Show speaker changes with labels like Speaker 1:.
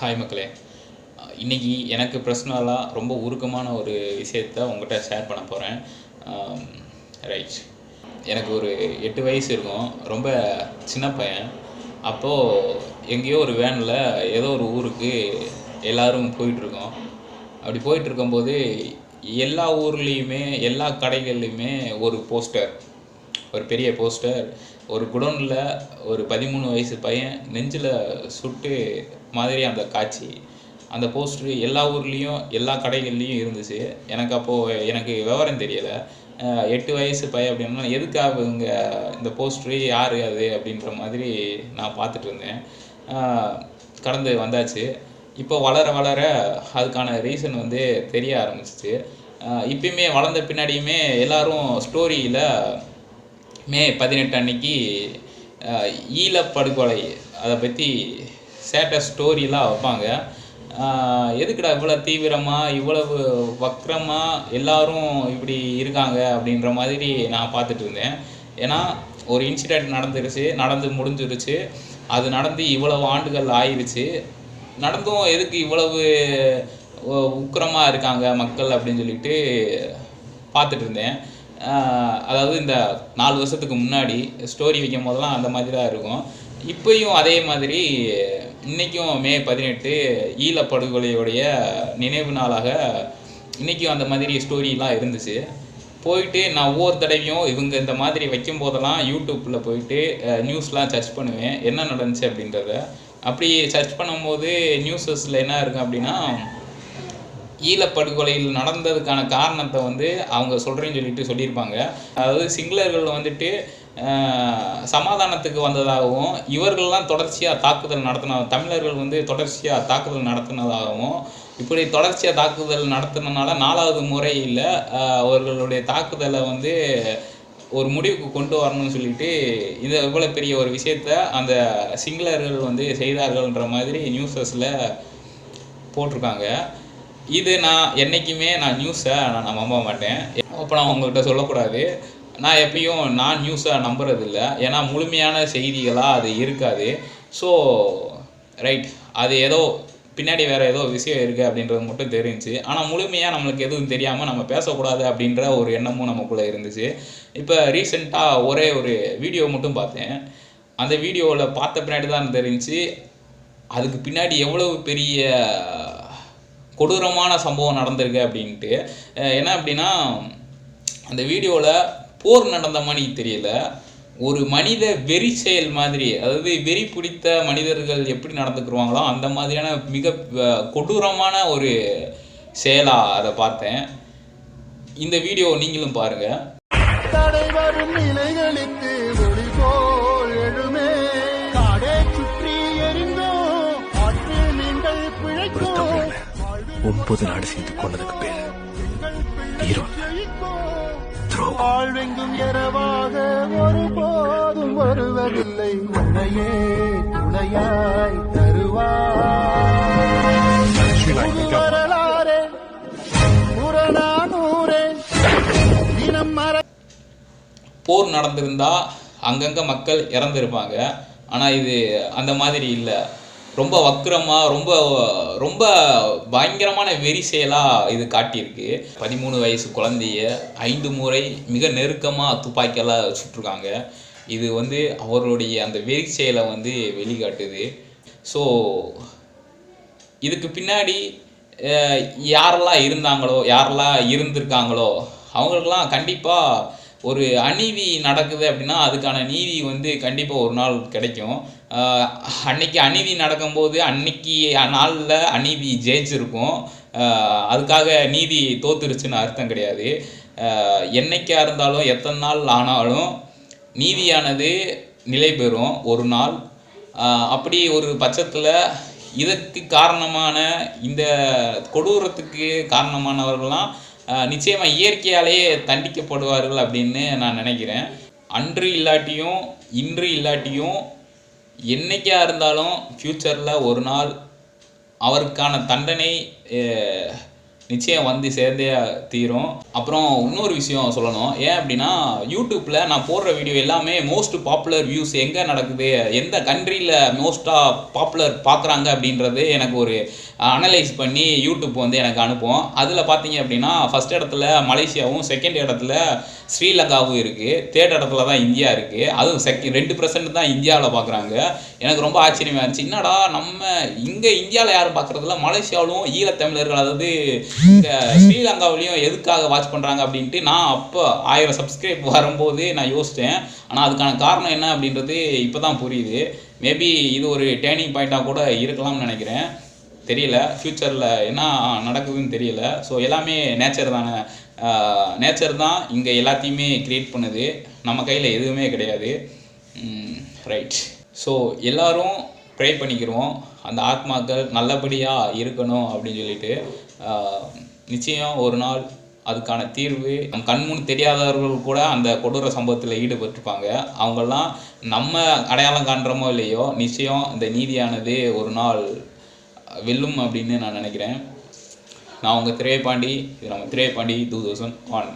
Speaker 1: Hi மக்களே. இன்றைக்கி எனக்கு பர்சனலாக ரொம்ப உருக்கமான ஒரு விஷயத்த உங்கள்கிட்ட ஷேர் பண்ண போகிறேன் ரைட் எனக்கு ஒரு எட்டு வயசு இருக்கும். ரொம்ப சின்ன பையன். அப்போது எங்கேயோ ஒரு வேனில் ஏதோ ஒரு ஊருக்கு எல்லோரும் போயிட்டுருக்கோம் அப்படி போயிட்டுருக்கும்போது எல்லா ஊர்லேயுமே எல்லா கடைகள்லையுமே ஒரு போஸ்டர் ஒரு பெரிய போஸ்டர் ஒரு குடோனில் ஒரு பதிமூணு வயசு பையன் நெஞ்சில் சுட்டு மாதிரி அந்த காட்சி. அந்த போஸ்டர் எல்லா ஊர்லேயும் எல்லா கடைகள்லேயும் இருந்துச்சு. எனக்கு அப்போது எனக்கு விவரம் தெரியலை. எட்டு வயசு பையன் அப்படின்னா எதுக்காக இவங்க இந்த போஸ்டரு? யார் அது? அப்படின்ற மாதிரி நான் பார்த்துட்டு இருந்தேன். கடந்து வந்தாச்சு. இப்போ வளர வளர அதுக்கான ரீசன் வந்து தெரிய ஆரம்பிச்சிச்சு. இப்பயுமே வளர்ந்த பின்னாடியுமே எல்லாரும் ஸ்டோரியில் மே பதினெட்டு அன்னைக்கு ஈழ ஈழப்படுகொலை அதை பற்றி சேட்ட ஸ்டோரிலாம் வைப்பாங்க. எதுக்குடா இவ்வளோ தீவிரமாக இவ்வளவு வக்கரமாக எல்லாரும் இப்படி இருக்காங்க அப்படின்ற மாதிரி நான் பார்த்துட்டு இருந்தேன். ஏன்னா ஒரு இன்சிடெண்ட் நடந்துருச்சு நடந்து முடிஞ்சிருச்சு. அது நடந்து இவ்வளவு ஆண்டுகள் ஆயிடுச்சு நடந்தும் எதுக்கு இவ்வளவு உக்கிரமாக இருக்காங்க மக்கள் அப்படின்னு சொல்லிட்டு பார்த்துட்டு இருந்தேன். அதாவது இந்த நாலு வருஷத்துக்கு முன்னாடி ஸ்டோரி வைக்கும் போதெல்லாம் அந்த மாதிரி தான் இருக்கும். இப்பயும் அதே மாதிரி இன்றைக்கும் மே பதினெட்டு ஈழப்படுகொலையுடைய நினைவு நாளாக இன்றைக்கும் அந்த மாதிரி ஸ்டோரிலாம் இருந்துச்சு. போயிட்டு நான் ஒவ்வொரு தடவையும் இவங்க இந்த மாதிரி வைக்கும் போதெல்லாம் யூடியூப்பில் போயிட்டு நியூஸ்லாம் சர்ச் பண்ணுவேன். என்ன நடந்துச்சு அப்படின்றத. அப்படி சர்ச் பண்ணும்போது நியூஸஸில் என்ன இருக்கும் அப்படின்னா ஈழப்படுகொலையில் நடந்ததுக்கான காரணத்தை வந்து அவங்க சொல்கிறேன்னு சொல்லிட்டு சொல்லியிருப்பாங்க. அதாவது சிங்களர்கள் வந்துட்டு சமாதானத்துக்கு வந்ததாகவும் இவர்கள்லாம் தொடர்ச்சியாக தாக்குதல் நடத்தின தமிழர்கள் வந்து தொடர்ச்சியாக தாக்குதல் நடத்தினதாகவும் இப்படி தொடர்ச்சியாக தாக்குதல் நடத்தினனால நாலாவது முறையில் அவர்களுடைய தாக்குதலை வந்து ஒரு முடிவுக்கு கொண்டு வரணும்னு சொல்லிட்டு இது இவ்வளோ பெரிய ஒரு விஷயத்த அந்த சிங்களர்கள் வந்து செய்தார்கள்ன்ற மாதிரி நியூஸஸில் போட்டிருக்காங்க. இது நான் என்றைக்குமே நான் நியூஸை நான் நம்ப மாட்டேன். அப்போ நான் உங்கள்கிட்ட சொல்லக்கூடாது. நான் எப்பயும் நான் நியூஸை நம்புறதில்ல. ஏன்னா முழுமையான செய்திகளாக அது இருக்காது. ஸோ ரைட் அது ஏதோ பின்னாடி வேறு ஏதோ விஷயம் இருக்குது அப்படின்றது மட்டும் தெரிஞ்சு ஆனால் முழுமையாக நம்மளுக்கு எதுவும் தெரியாமல் நம்ம பேசக்கூடாது அப்படின்ற ஒரு எண்ணமும் நமக்குள்ளே இருந்துச்சு. இப்போ ரீசெண்டாக ஒரே ஒரு வீடியோ மட்டும் பார்த்தேன். அந்த வீடியோவில் பார்த்த பின்னாடி தான் தெரிஞ்சுச்சு. அதுக்கு பின்னாடி எவ்வளவு பெரிய கொடூரமான சம்பவம் நடந்திருக்கு அப்படின்ட்டு. என்ன அப்படின்னா அந்த வீடியோவில் போர் நடந்த மாதிரி தெரியல. ஒரு மனித வெறி செயல் மாதிரி அதாவது வெறி பிடித்த மனிதர்கள் எப்படி நடந்துக்குருவாங்களோ அந்த மாதிரியான மிக கொடூரமான ஒரு செயலாக அதை பார்த்தேன். இந்த வீடியோ நீங்களும் பாருங்கள்
Speaker 2: தடைவரும் நிலைகளுக்கு எழுமே சுற்றி எரிந்தோ நீங்கள் பிழைக்கும்.
Speaker 3: ஒன்பது நாடு சேர்ந்து கொண்டதுக்கு பேரு துரோகம்.
Speaker 2: வாழ்வெங்கும் இரவாக ஒருபோதும் வருவதில்லை. உன்னையே துணையாய் தருவாய். வரலாறே புறநானூரே தினம் மர
Speaker 1: போர் நடந்திருந்தா அங்கங்கே மக்கள் இறந்துருப்பாங்க. ஆனால் இது அந்த மாதிரி இல்லை. ரொம்ப வக்கிரமாக ரொம்ப ரொம்ப பயங்கரமான வெறி செயலாக இது காட்டியிருக்கு. பதிமூணு வயசு குழந்தைய ஐந்து முறை மிக நெருக்கமாக துப்பாக்கியெல்லாம் சுட்டிருக்காங்க. இது வந்து அவருடைய அந்த வெறி செயலை வந்து வெளிக்காட்டுது. ஸோ இதுக்கு பின்னாடி யாரெல்லாம் இருந்தாங்களோ யாரெல்லாம் இருந்திருக்காங்களோ அவங்களுக்கெல்லாம் கண்டிப்பாக ஒரு அநீதி நடக்குது அப்படின்னா அதுக்கான நீதி வந்து கண்டிப்பாக ஒரு நாள் கிடைக்கும். அன்னைக்கு அநீதி நடக்கும்போது அன்னைக்கு நாளில் அநீதி ஜெயிச்சிருக்கும். அதுக்காக நீதி தோத்துருச்சுன்னு அர்த்தம் கிடையாது. என்னைக்கா இருந்தாலும் எத்தனை நாள் ஆனாலும் நீதியானது நிலை பெறும் ஒரு நாள். அப்படி ஒரு பட்சத்தில் இதற்கு காரணமான இந்த கொடூரத்துக்கு காரணமானவர்கள்லாம் நிச்சயமாக இயற்கையாலேயே தண்டிக்கப்படுவார்கள் அப்படின்னு நான் நினைக்கிறேன். அன்று இல்லாட்டியும் இன்று இல்லாட்டியும் என்னைக்கா இருந்தாலும் ஃப்யூச்சரில் ஒரு நாள் அவருக்கான தண்டனை நிச்சயம் வந்து சேர்ந்தே தீரும். அப்புறம் இன்னொரு விஷயம் சொல்லணும். ஏன் அப்படின்னா யூடியூப்பில் நான் போடுற வீடியோ எல்லாமே மோஸ்ட் பாப்புலர் வியூஸ் எங்கே நடக்குது எந்த கண்ட்ரியில் மோஸ்ட்டாக பாப்புலர் பார்க்குறாங்க அப்படின்றது எனக்கு ஒரு அனலைஸ் பண்ணி யூடியூப் வந்து எனக்கு அனுப்பும். அதில் பார்த்தீங்க அப்படின்னா ஃபஸ்ட் இடத்துல மலேசியாவும் செகண்ட் இடத்துல ஸ்ரீலங்காவும் இருக்குது தேர்ட் இடத்துல தான் இந்தியா இருக்குது அதுவும் செகண்ட் ரெண்டு பர்சன்ட் தான் இந்தியாவில் பார்க்குறாங்க எனக்கு ரொம்ப ஆச்சரியமாக இருந்துச்சு. என்னடா நம்ம இங்கே இந்தியாவில் யாரும் பார்க்குறதில்ல மலேசியாவிலும் ஈழத்தமிழர்கள் அதாவது இந்த ஸ்ரீலங்காவிலையும் எதுக்காக வாட்ச் பண்ணுறாங்க அப்படின்ட்டு நான் அப்போ ஆயிரம் சப்ஸ்கிரைப் வரும்போது நான் யோசித்தேன் ஆனால் அதுக்கான காரணம் என்ன அப்படின்றது இப்போ தான் புரியுது. மேபி இது ஒரு டேர்னிங் பாயிண்ட்டாக கூட இருக்கலாம்னு நினைக்கிறேன். தெரியல. ஃப்யூச்சரில் என்ன நடக்குதுன்னு தெரியல. ஸோ எல்லாமே நேச்சர் தானே. நேச்சர் தான் இங்கே எல்லாத்தையுமே க்ரியேட் பண்ணுது. நம்ம கையில் எதுவுமே கிடையாது. ரைட் ஸோ எல்லோரும் ப்ரே பண்ணிக்கிறோம் அந்த ஆத்மாக்கள் நல்லபடியாக இருக்கணும் அப்படின்னு சொல்லிட்டு நிச்சயம் ஒரு நாள் அதுக்கான தீர்வு நம் கண்முன் தெரியாதவர்கள் கூட அந்த கொடூர சம்பவத்தில் ஈடுபட்டிருப்பாங்க. அவங்கெல்லாம் நம்ம அடையாளம் காண்றோமோ இல்லையோ நிச்சயம் இந்த நீதியானது ஒரு நாள் வெல்லும் அப்படின்னு நான் நினைக்கிறேன். நான் உங்கள் திரையப்பாண்டி இது நம்ம திரையப்பாண்டி டூ தௌசண்ட் ஒன்